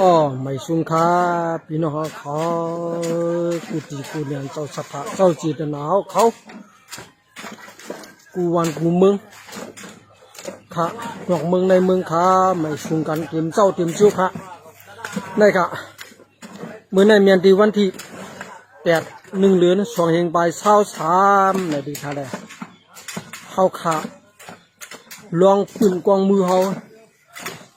อ๋อไม่สุงคาพี่น้องเขากูตีกูเนียนเจ้าสถาเจ้าจีตนาเขา กูวันกูมึงค่ะนอกเมืองในเมืองค่ะไม่สุงกันเต็มเจ้าเต็มชิวค่ะได้ค่ะเมื่อในเมียนตีวันที่แปดหนึ่งเดือนสองเฮงไปเช้าสามในดีค่ะเลยเขาค่ะลองปืนกองมือเขา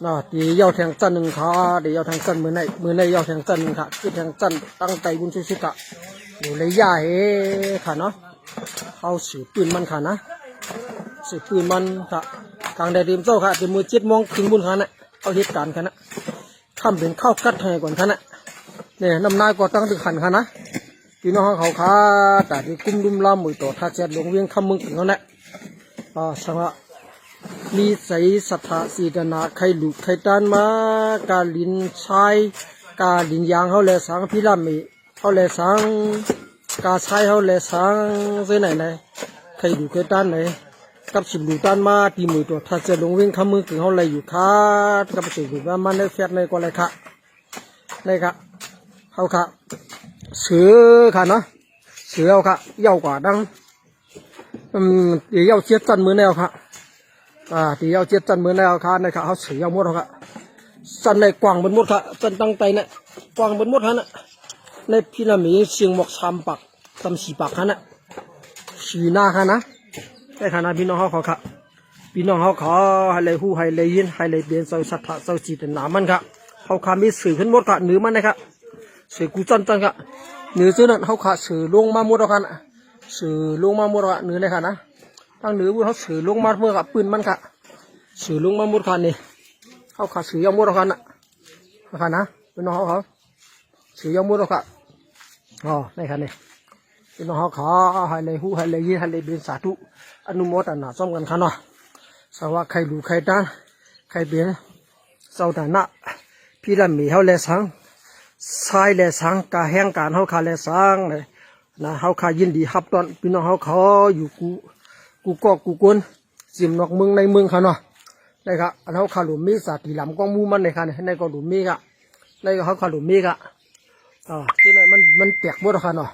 น่ะตีเย้าแทงจันหนึ่งขาเดี๋ยวย้าแทงจันมือในมือในย้าแทงจันหนึ่งขาคือแทงจันตั้งใจบุญชุชิกะอยู่เลยย่าเฮค่ะเนาะเขาสืบปืนมันค่ะนะสืบปืนมันค่ะกลางแดดเดียมเจ้าค่ะเดี๋ยวมือเจ็ดโมงถึงบุญค่ะน่ะเขาเหตุการณ์ค่ะน่ะทำเป็นข้าวกัดให้ก่อนค่ะน่ะเนี่ยน้ำนายก็ตั้งถึงขันค่ะนะพี่น้องเขาค่ะแต่ที่กุ้มดุมลามือต่อท่าเจ็ดหลงเวียงคำมึงถึงเขาเนี่ยอ่าสังละ มีใสศรัทธาสีดนาใครหลูกใครตานมากาลินชายกาลินยางเขาแลสังพิรามีเขาแลสังกาชายเขาแลสังเส้นไหนไหนใครหลูกใครตานไหนกับสิบลูกตานมาตีมือตัวถ้าจะลงวิ่งคำมือถึงเขาเลยอยู่ค่ะกับสิบลูกว่ามันได้เฟียดในก็เลยค่ะเลยค่ะเขาค่ะเสือค่ะเนาะเสือเอาค่ะเย้ากว่าดังอืมเดี๋ยวเย้าเชียดจันมือแนวค่ะ อ่าที่เอาเจ็ดจันเหมือนในอาคารนะครับเขาเสียหมดแล้วครับจันในกว้างบนมดครับจันตั้งใจเนี่ยกว้างบนมดฮะนะในพีระมิดเชียงหมอกสามปักสามสี่ปักฮะนะสีหน้าฮะนะแต่ขณะพี่น้องเขาขาครับพี่น้องเขาขาให้เลยหูให้เลยยินให้เลยเบียนเสาสัทธาเสาจิตนามันครับเขาขามีสื่อขึ้นหมดครับเหนือมันนะครับสื่อกูจันจังครับเหนือซื้อนั่นเขาขาสื่อลงมาหมดแล้วครับนสื่อลงมาหมดแล้วเหนือเลยครับนะ ทางเหนือบุเขาสื่อลงมาเมื่อกับปืนมันกะสื่อลงมาหมดคันนี่เขาขาสื่อยามุดคันน่ะคันนะเป็นน้องเขาเขาสื่อยามุดคันอ๋อในคันนี่เป็นน้องเขาเขาให้เลยหูให้เลยยินให้เลยเป็นสาธุอนุโมทนาซ่อมกันคันเนาะสว่าใครดูใครด้านใครเป็นเจ้าฐานะพี่ละมีเขาเลยสังสายเลยสังกาแห่งการเขาขาเลยสังเลยนะเขาขายินดีฮับตอนพี่น้องเขาเขาอยู่กู กูก็กูกวนสิมนอกเมืองในเมืองเขาเนาะในครับอันเขาขาหลุมมีสาติลำกองมูมันในค่ะในก็หลุมมีกะในเขาขาหลุมมีกะอ่าที่ไหนมันมันเปียกหมดแล้วค่ะเนาะ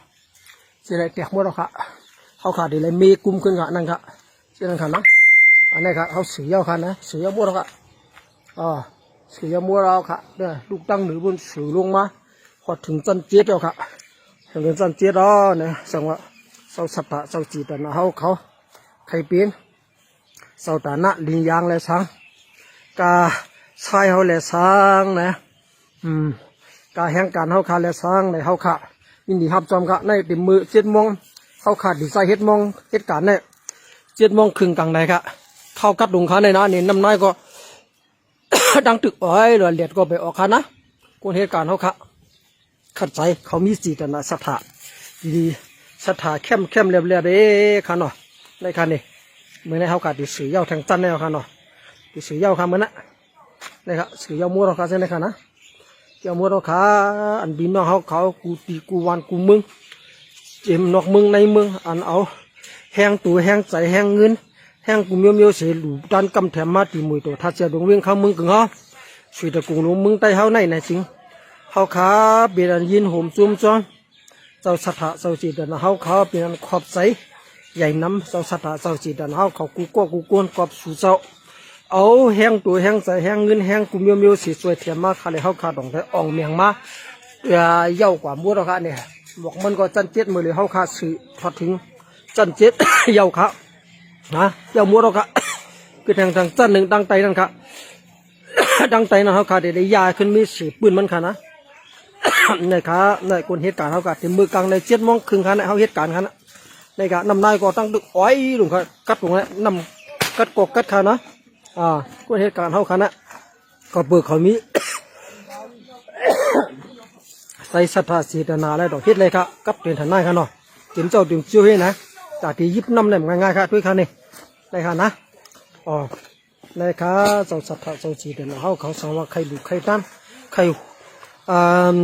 ที่ไหนเปียกหมดแล้วค่ะเขาขาดีเลยมีกุมขึ้นค่ะนั่นค่ะที่นั่นค่ะนะอันนี้ค่ะเขาเสียค่ะนะเสียหมดแล้วค่ะอ่าเสียหมดแล้วค่ะเนี่ยลูกตั้งหรือบนสือลงมาพอถึงจันเจี๊ยบแล้วค่ะถึงจันเจี๊ยบแล้วเนี่ยสังว่าเสาสัตตะเสาจีตนะเขาเขา ใครเป็นเสาตานะลิงยางเลยสังกาชายเขาเลยสังนะอืมกาแห่งการเขาขาเลยสังในเขาขายินดีรับจอมกะในติมมือเจ็ดมงเขาขาดดีไซน์เฮ็ดมงเหตุการณ์เนี่ยเจ็ดมงครึ่งกลางไหนค่ะเข้ากัดลงขาในนะนี่น้ำน้อยก็ ดังตึกอ้อยหลอเลียดก็ไปออกค่ะนะกูเหตุการณ์เขาค่ะขัดใจเขามีสีกันะสถาดีๆสถาเข้มเข้มเรียบเรียบเอ้ค่ะเนาะ ในคันนี่เมื่อในเขากัดดิสือเย้าทางจันแนวคันเนาะดิสือเย้าคันมันนะนะครับสือเย้ามัวเราคันเส้นในคันนะเย้ามัวเราคันอันบินน้องเขาเขากูตีกูวันกูมึงเจมนอกมึงในมืองอันเอาแห้งตัวแห้งใจแห้งเงินแห้งกูเมียวเมียวเสียหลูดันกำแถมมาตีมือตัวทัดเสียดวงเวียงเขามึงกึ่งเขาช่วยตะกุงลงมึงใต้เฮาในในจริงเขาขาเบียนยินโหมจุ่มจ้อนเจ้าสถาเจ้าจิตนะเขาเขาเป็นอันขอบใจ ใหญ่น้ำเจ้าสัตว์เจ้าจีดันเฮาเขากูก็กูกวนกอบสู่เจ้าเอาแห้งตัวแห้งใจแห้งเงินแห้งกูเมียวเมียวสีสวยเทียมมาคาเลยเฮาขาดองได้อ่องเมียงมาเอ่อเย้ากว่ามัวเราค่ะเนี่ยบอกมันก็จันเจ็ดมือเลยเฮาขาดสื่อพอถึงจันเจ็ดเย้าค่ะนะเย้ามัวเราค่ะคือทางทางจันหนึ่งดังไตนั่นค่ะดังไตนะเฮาขาดได้ยาขึ้นมีสีปืนมันค่ะนะในขาในคนเหตุการณ์เฮาขาดที่มือกลางในเจ็ดโมงครึ่งค่ะนเฮาเหตุการณ์ค่ะนะ ในกะนำนายก็ตั้งดึกอ้อยลงค่ะกัดลงแล้วนำกัดกอกกัดขานะอ่าก็เหตุการณ์เฮาคันนะก็เบิกเขามีใส่ศรัทธาสีตนาแล้วดอกเฮ็ดเลยครับกับเป็นทนนายค่ะเนาะเตรียมเจ้าเตรียมเชื่อให้นะจากที่ยิบน้ำเนี่ยง่ายๆครับด้วยค่ะนี่ในค่ะนะอ๋อในค่ะเจ้าศรัทธาเจ้าสีตนาเฮาเขาสังว่าใครดูใครตั้นใครอ่า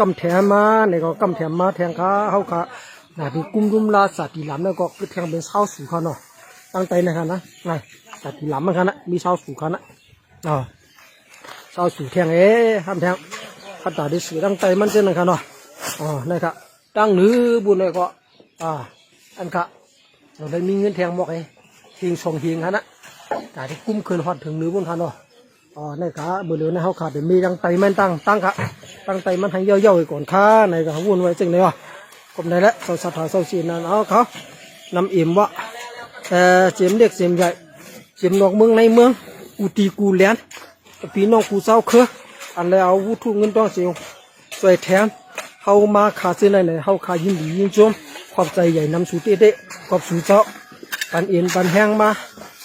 กำแถมมาในก็กำแถมมาแทงขาเฮาค่ะ นาดีกุมรุมลาสาติลำแล้วก็คือแทงเป็นเช้าสู่เขาเนาะตั้งใจนะครับนะไงสาติลำมันกันนะมีเช้าสู่เขานะอ๋อเช้าสูแทงเอ๊ะห้ามแทงขัดตาดิสือตั้งใจมันเส้นนะครับเนาะอ๋อนะครับตั้งหนือบุญเลยก็อ่าอันค่ะเราได้มีเงินแทงบอกไอ้หิงสองหิงฮะนะกาที่กุ้มคืนฮอดถึงหนือบุญทันเนาะอ๋อในขาเบอร์เหลือนะเขาขาดเดี๋ยวมีตั้งใจมันตั้งตั้งค่ะตั้งใจมันให้เย่าๆไว้ก่อนค่าในก็วุ่นไว้จึงเลยวะ กมได้แล้วเขาสัทธาเศร้าชีนั่นเอาเขานำเอี่ยมวะเออเจียมเด็กเจียมใหญ่เจียมนอกเมืองในเมืองกูตีกูเลี้ยนพี่น้องกูเศร้าเคืออันแล้วเอาวุฒิเงินต้องเสียงสวยแถมเฮามาขาซื้อในไหนเฮาขายินดียินชมขอบใจใหญ่นำสู่เต้ๆขอบสู่เจ้าปันเอ็นปันแห้งมา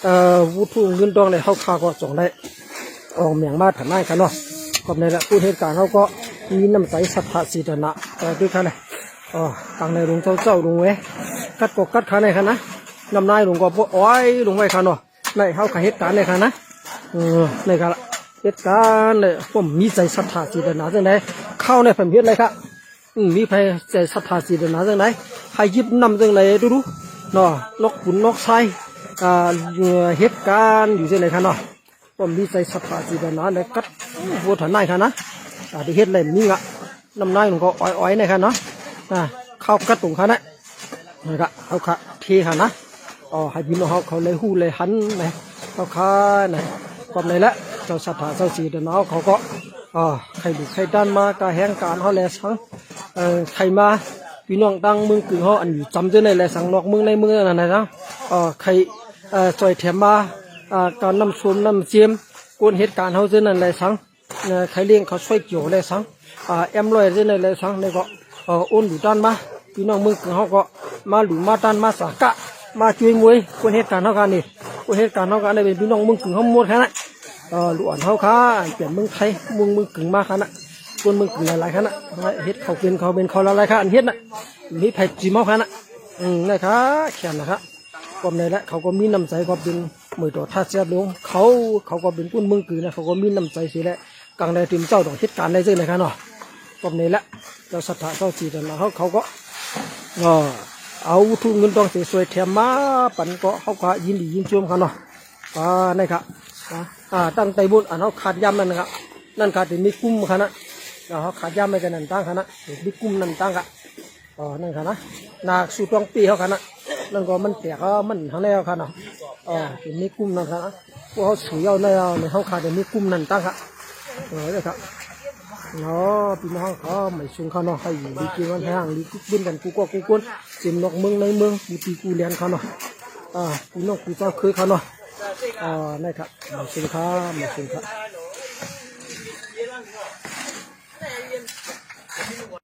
เอ่อวุฒิเงินต้องในเฮาขาก็ส่งได้ออกเมียงมาถันได้กันเนาะขอบในละผู้เหตุการณ์เฮาก็มีน้ำใจศรัทธาสีดนะแต่ด้วยกันเลย อ๋อตังในหลวงเจ้าเจ้าหลวงเว้กัดกกัดขาในคันนะนำนายหลวงก็บ่อ้อยหลวงไว้คันเนาะในเฮาขาเหตุการณ์ในคันนะเออในการเหตุการณ์เนี่ยผมมีใจศรัทธาจีตนาจังไดเข้าในผมเฮ็ดเลยครับมีใครใจศรัทธาจีตนาจังไดให้ยิบนำจังไดดูดูเนาะนกขุนนกไซอ่าเหตุการณ์อยู่จังไดครับเนาะผมมีใจศรัทธาจีตนาในกัดบัวถันนายครับนะอ่าที่เฮ็ดเลยมีอะนำนายหลวงก็อ้อยๆนะครับเนาะ อ่าเข้ากัดตรงครับนะนะครับเอาค่ะเทค่ะนะอ๋อให้พี่น้องเขาเขาเลยหู้เลยหันนะเขาค้านะก็ในละเจ้าสัทธาเจ้าสีเดนเอาเขาก็อ๋อใครดุใครด้านมากาแห่งการเขาแลสังเอ่อใครมาพี่น้องดังเมืองกึ่งเขาอันอยู่จำเจอในแลสังนอกเมืองในเมืองนั่นนะนะอ๋อใครเอ่อจอยแถมมาอ่าการนำชมนำเจียมกวนเหตุการณ์เขาเจอนั่นแลสังเอ่อใครเลี้ยงเขาช่วยเกี่ยวแลสังอ่าแอมลอยเจอในแลสังในเอ่ออ้นอยู่ด้าน อ๋ออนดูดานมาพี่น้องมืองกึ่งเขาก็มาหลุมาด้านมาสากะมาช่วยมวยคนเหตุการณ์เท่ากันนี่คนเหตุการณ์เท่ากันได้เป็นพี่น้องมึงกึ่งเขาหมดแค่นั้นเออหลวนเขาค้าเปลี่ยนมึงไทยมึงมึงกึ่งมาขนาดคนมึงกึ่งหลายๆขนาดเฮ็ดเขาเป็นเขาเป็นเขาละลายขนาดเฮ็ดน่ะมีไผ่จีเมาขนาดอืมนะครับแค่นะครับก็ในละเขาก็มีน้ำใจก็เป็นเหมือต่อท่าเสียบลงเขาเขาก็เป็นคนมึงกึ่งนะเขาก็มีน้ำใจสิแหละกลางในทีมเจ้าต้องเหตุการณ์ได้ซึ่งนะครับเนาะ ก็ในแหละเจ้าสัทธาเจ้าสีแต่ละเขาเขาก็เอาทุนเงินตองสียสวยแถมมาปันก็เขาก็ยินดียินชมกันเนาะอ่านี่ครับอ่าตั้งใจบุญอันเขาขาดย่ำนั่นนะครับนั่นขาดถึงมีกุ้มขนาดเขาขาดย่ำไม่กันนั่นตั้งขนาดมีกุ้มนั่นตั้งกะอ๋อนั่นขนาดนาสูตรองปีเขาขนาดนั่นก็มันแตกมันทั้งแล้วขนาดอ๋อถึงมีกุ้มนั่นขนาดพวกเขาสือเอาในเอาในเขาขาดถึงมีกุ้มนั่นตั้งกะเออนี่ครับ เนาะพี่น้องเขาไม่ชงเขาเนาะให้ดีกินวันแห้งดีกุบินกันกูก็กูกวนเสียมนอกเมืองในเมืองกูตีกูเลียนเขาเนาะอ่าพี่น้องกูเจ้าเคยเขาเนาะอ่านี่ครับไม่ชงเขาไม่ชงเขา